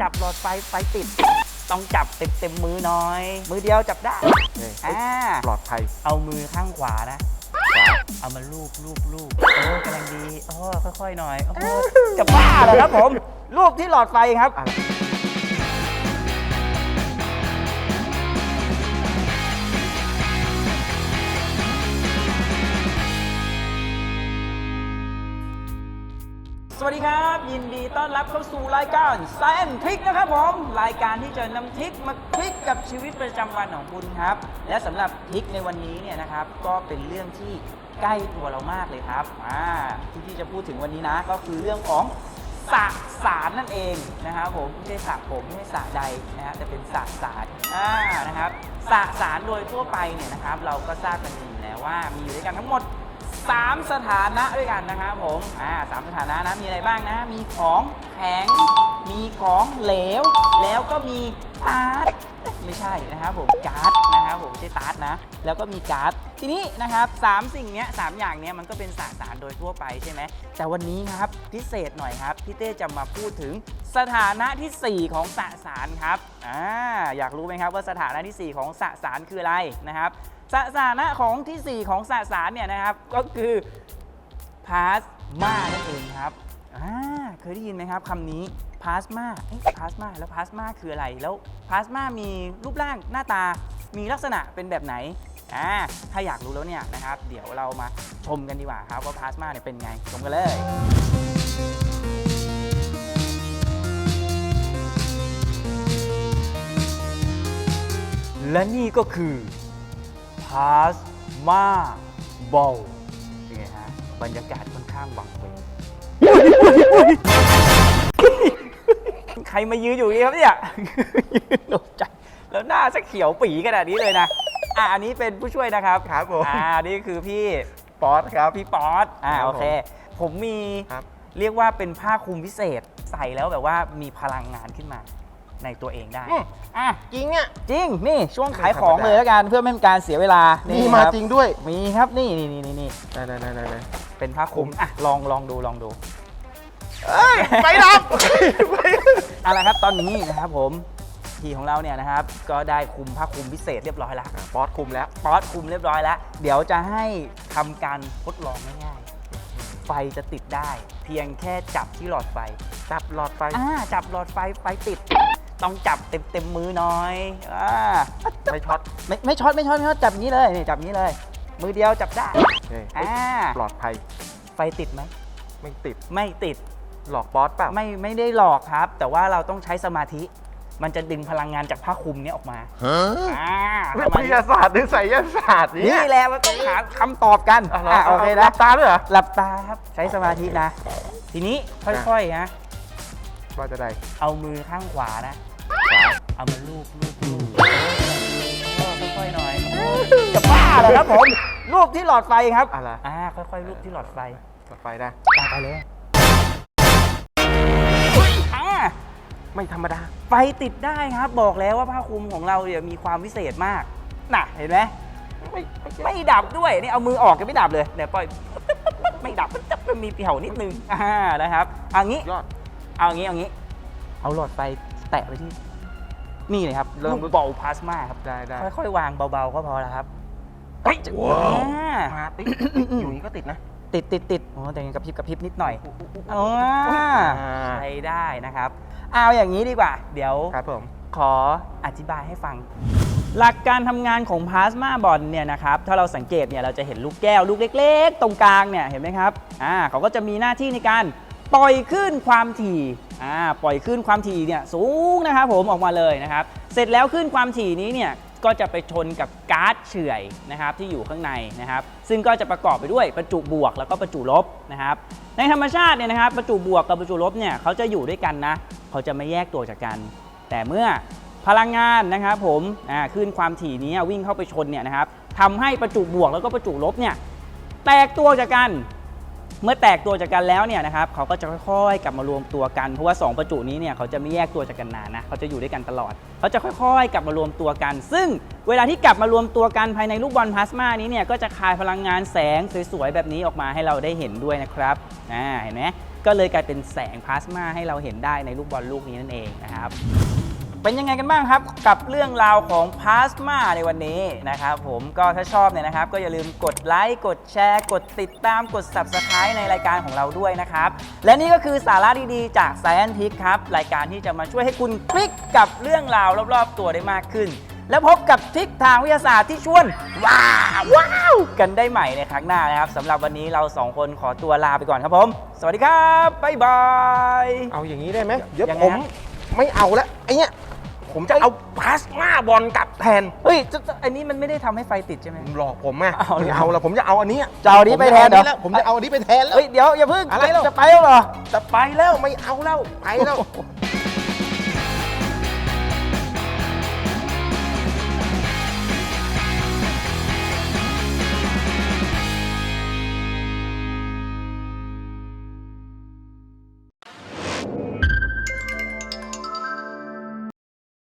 จับหลอดไฟไฟติด ต้องจับเต็มเต็มมือหน่อย มือเดียวจับได้นี่อ่าปลอดภัยเอามือข้างขวานะ เอามาลูบลูบลูบโอ้กำลังดีโอ้ค่อยๆหน่อยโอ้จะบ้าเหรอครับผมรูปที่หลอดไฟครับ ครับ ยินดีต้อนรับเข้าสู่รายการแซนทริกนะครับผม รายการที่จะนำทริกมาคลิกกับชีวิตประจำวันของคุณครับ และสำหรับทริกในวันนี้เนี่ยนะครับ ก็เป็นเรื่องที่ใกล้ตัวเรามากเลยครับอ่าที่ที่จะพูดถึงวันนี้นะ ก็คือเรื่องของสสารนั่นเองนะครับผมไม่ใช่สระผมไม่ใช่สระใดนะฮะแต่เป็นสสารอ่านะครับสสารโดยทั่วไปเนี่ยนะครับ เราก็ทราบกันดีแล้วว่ามีอยู่ด้วยกันทั้งหมด สามสถานะด้วยกันนะครับผมอ่าสามสถานะนะมีอะไรบ้างนะ มีของแข็ง มีของเหลว แล้วก็มีตาร์ดไม่ใช่นะครับผมการ์ดนะครับผมไม่ใช่ตาร์ดนะ แล้วก็มีการ์ด ทีนี้นะครับสามสิ่งเนี้ยสามอย่างเนี้ยมันก็เป็นสสารโดยทั่วไปใช่ไหมแต่วันนี้ครับพิเศษหน่อยครับพี่เต้จะมาพูดถึงสถานะทีสี่4 ของสสารครับอ่าอยากรู้ไหมครับว่าสถานะทีสี่4 ของสสารคืออะไรนะครับสสถานะของทีสี่ 4 ของสสารเนี่ยนะครับก็คือพลาสมานั่นเองครับอ่าเคยได้ยินไหมครับคำนี้พลาสมาเอ๊ะพลาสมาแล้วพลาสมาคืออะไรแล้วพลาสมามีรูปร่างหน้าตามีลักษณะเป็นแบบไหน อ่าถ้าอยากรู้แล้วเนี่ยนะครับ เดี๋ยวเรามาชมกันดีกว่าครับว่าพลาสมาเนี่ยเป็นไง ชมกันเลยและนี่ก็คือพลาสมาบอลเป็นไงฮะบรรยากาศค่อนข้างวังเวงใครมายืนอยู่นี่ครับเนี่ยยืนตกใจแล้วหน้าสักเขียวปีขนาดนี้เลยนะ อะอันนี้เป็นผู้ช่วยนะครับครับผม อ่านี่คือพี่ป๊อตครับ พี่ป๊อตอ่าครับโอเค ผมมีครับ เรียกว่าเป็นผ้าคลุมพิเศษใส่แล้วแบบว่ามีพลังงานขึ้นมาในตัวเองได้อืม อะจริงอะ จริงนี่ช่วงขายไม่ธรรมดาของเลยแล้วกันเพื่อไม่เป็นการเสียเวลานี่นี่มาคบจริงด้วยมีครับนี่นี่นี่นี่นี่ไหนไหนไหนไหนไหนเป็นผ้าคลุมอะลองลองดูลองดูเอ้ยไปดับ เอาละครับตอนนี้นะครับผม ทีของเราเนี่ยนะครับ ก็ได้คลุมผ้าคลุมพิเศษเรียบร้อยแล้วป๊อตคุมแล้วป๊อตคลุมเรียบร้อยแล้ว เดี๋ยวจะให้ทำการทดลองง่ายๆ ไฟจะติดได้ เพียงแค่จับที่หลอดไฟ จับหลอดไฟ อ่า จับหลอดไฟไฟติด ต้องจับเต็มเต็มมือหน่อยอ่าไม่ช็อตไม่ไม่ช็อตไม่ช็อตไม่ช็อตจับอย่างนี้เลยนี่จับอย่างนี้เลย มือเดียวจับได้นี่อ่าปลอดภัยไฟติดไหมไม่ติดไม่ติด หลอกป๊อตเปล่าไม่ไม่ได้หลอกครับ แต่ว่าเราต้องใช้สมาธิ มันจะดึงพลังงานจากผ้าคลุมเนี้ออกมาอ่าปวิระมาณทนี้ยาศาสตร์หรือไสยศาสตร์นี่เนี่ย แหละเราต้องหาคำตอบกันอะอะโอเคหลันะบตาด้วยเหรอ หลับตาครับใช้สมาธินะ ทีนี้ค่อยๆนะว่าจะได้เอามือข้างขวานะขวาเอามาลูบลูบลูบโอ้ค่อยๆหน่อยโอ้จะบ้าเหรอครับผมลูบที่หลอดไฟครับอะไรอ่าค่อยๆลูบที่หลอดไฟหลอดไฟนะ ตามไปเลย ไม่ธรรมดา ไฟติดได้ครับ บอกแล้วว่าผ้าคลุมของเราเนี่ยมีความพิเศษมาก น่ะ เห็นไหมไม่ไม่ดับด้วย นี่เอามือออกก็ไม่ดับเลยเดี๋ยวปล่อย ไม่ดับมันมีเปี่ยวนิดนึงอ่านะครับเอางี้ยอด เอางี้เอางี้ เอาหลอดไฟแตะไปที่ นี่เลยครับ เริ่มลูกบอลพลาสมาครับ ได้ได้ค่อยๆ วางเบาๆ ก็พอแล้วครับเฮ้ยว้าวอ่ามาติดอยู่นี่ก็ติดนะติดติดติดโอ้แต่ยังกระพริบกระพริบนิดหน่อยอ๋อใช้ได้นะครับ เอาอย่างนี้ดีกว่า เดี๋ยวครับผมขออธิบายให้ฟัง หลักการทำงานของพลาสมาบอลเนี่ยนะครับถ้าเราสังเกตเนี่ยเราจะเห็นลูกแก้วลูกเล็ก ๆ ตรงกลางเนี่ยเห็นไหมครับอ่าเขาก็จะมีหน้าที่ในการปล่อยขึ้นความถี่อ่าปล่อยขึ้นความถี่เนี่ยสูงนะครับผมออกมาเลยนะครับเสร็จแล้วขึ้นความถี่นี้เนี่ยก็จะไปชนกับก๊าซเฉื่อยนะครับที่อยู่ข้างในนะครับ ซึ่งก็จะประกอบไปด้วยประจุบวกแล้วก็ประจุลบนะครับ ในธรรมชาติเนี่ยนะครับประจุบวกกับประจุลบเนี่ยเขาจะอยู่ด้วยกันนะ เขาจะไม่แยกตัวจากกัน แต่เมื่อพลังงานนะครับผมขึ้นความถี่นี้วิ่งเข้าไปชนเนี่ยนะครับทำให้ประจุบวกแล้วก็ประจุลบเนี่ยแตกตัวจากกัน เมื่อแตกตัวจากกันแล้วเนี่ยนะครับเขาก็จะค่อยๆ กลับมารวมตัวกัน เพราะว่า 2 ประจุนี้เนี่ยเขาจะไม่แยกตัวจากกันนานนะเขาจะอยู่ด้วยกันตลอด เขาจะค่อยๆ กลับมารวมตัวกัน ซึ่งเวลาที่กลับมารวมตัวกันภายในลูกบอลพลาสมานี้เนี่ยก็จะคายพลังงานแสงสวยๆแบบนี้ออกมาให้เราได้เห็นด้วยนะครับอ่าเห็นไหม ก็เลยกลายเป็นแสงพลาสมาให้เราเห็นได้ในลูกบอลลูกนี้นั่นเองนะครับ เป็นยังไงกันบ้างครับ กับเรื่องราวของพลาสมาในวันนี้นะครับผมก็ถ้าชอบเนี่ยนะครับ ก็อย่าลืมกดไลค์กดแชร์ กดติดตามกด Subscribe ในรายการของเราด้วยนะครับ และนี่ก็คือสาระดีๆ จาก Science t i c ครับรายการที่จะมาช่วยให้คุณคลิกกับเรื่องราวรอบๆ ตัวได้มากขึ้น แล้วพบกับทริกทางวิทยาศาสตร์ที่ชวนว้าวว้าวกันได้ใหม่ในครั้งหน้านะครับสำหรับวันนี้เราสองคนขอตัวลาไปก่อนครับผม สวัสดีครับบ๊ายบายเอาอย่างนี้ได้ไหมเดี๋ยวยังไงผมฮะไม่เอาละไอ้เนี้ยผมจะเอาพลาสมาบอลกลับแทน เฮ้ยจะจะอันนี้มันไม่ได้ทำให้ไฟติดใช่ไหมหลอกผมอะเอาไม่เอาละผมจะเอาอันนี้จะเอาอันนี้ไปแทนเหรอผมจะเอาอันนี้แล้วผมจะเอาอันนี้ไปแทนแล้ว เฮ้ยเดี๋ยวอย่าเพิ่งอะไรจะไปแล้วเหรอ จะไปแล้วไม่เอาแล้วไปแล้ว